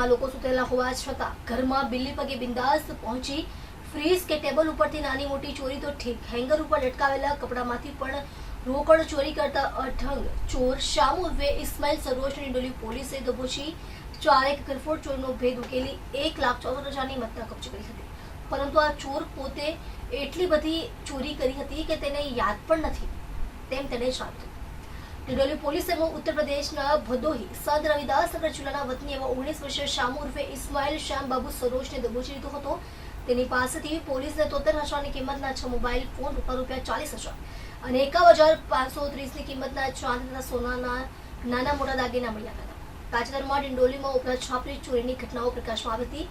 મકાનમાં લોકો સુતેલા હોવા છતાં ઘરમાં બિલ્લી પગે બિંદાસ પહોંચી ફ્રીજ કે ટેબલ ઉપરથી નાની મોટી ચોરી તો ઠીક હેંગર ઉપર લટકાવેલા કપડામાંથી પણ રોકડ ચોરી કરતા અઢંગ ચોર શામુ વે ઇસ્માઇલ સરોજની ડોલી પોલીસે દબોચી. ચારેક ગરફોડ ચોરનો ભેદ ઉકેલી એક લાખ ચોસઠ હજારની મત્તા કબજે કરી હતી. પરંતુ આ ચોર પોતે એટલી બધી ચોરી કરી હતી કે તેને યાદ પણ નથી. તેમ તેને જણાવ્યું ડિડોલી પોલીસે ઉત્તર પ્રદેશના ભદોહી સંત રવિદાસ નગર જિલ્લાના વતની એવા ઓગણીસ વર્ષીય શામુ ઉર્ફે ઇસ્માઇલ શ્યામબાબુ સરોજને દબોચી લીધો હતો. તેની પાસેથી પોલીસને તોતેર હજારની કિંમતના છ મોબાઈલ ફોન ઉપર રૂપિયા ચાલીસ હજાર અને એકાવન હજાર પાંચસો ત્રીસની કિંમતના ચાંદી તથા સોનાના નાના મોટા દાગીના મળ્યા હતા. તાજેતરમાં ડિંડોલીમાં ઉપરા છાપરી ચોરીની ઘટનાઓ પ્રકાશમાં આવી હતી.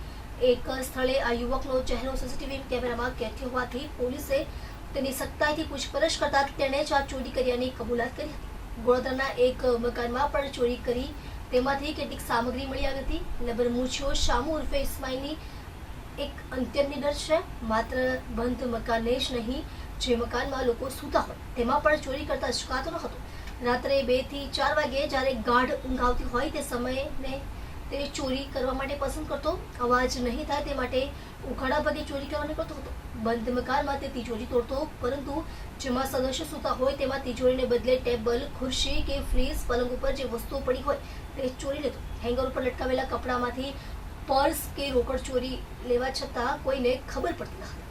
એક સ્થળે આ યુવકનો ચહેરો સીસીટીવી કેમેરામાં કેદ હોવાથી પોલીસે તેની સખ્તાઈથી પૂછપરછ કરતા તેણે જ આ ચોરી કર્યાની કબૂલાત કરી હતી. વડોદરાના એક મકાનમાં પણ ચોરી કરી તેમાંથી કેટલીક સામગ્રી મળી આવી હતી. લબર મૂછો શામુ ઉર્ફે ઇસ્માઇલની એક અંત્યની ડર છે. માત્ર બંધ મકાને જ નહીં, જે મકાનમાં લોકો સૂતા હોય, તેમાં પણ ચોરી કરતા અચકાતો ન હતો. રાત્રે બેથી ચાર વાગે જ્યારે ગાઢ ઊંઘ આવતી હોય તે સમયને તે ચોરી કરવા માટે પસંદ કરતો, અવાજ નહીં થાય તે માટે ઉઘાડા પગે ચોરી કરવાની કરતો હતો. બંધ મકાનમાં તે તિજોરી તોડતો, પરંતુ જેમાં સદસ્ય સૂતા હોય તેમાં તિજોરીને બદલે ટેબલ, ખુરશી કે ફ્રીજ પલંગ ઉપર જે વસ્તુઓ પડી હોય તે ચોરી લેતો. હેંગર ઉપર લટકાવેલા કપડામાંથી પર્સ કે રોકડ ચોરી લેવા છતાં કોઈને ખબર પડતી ન હતી.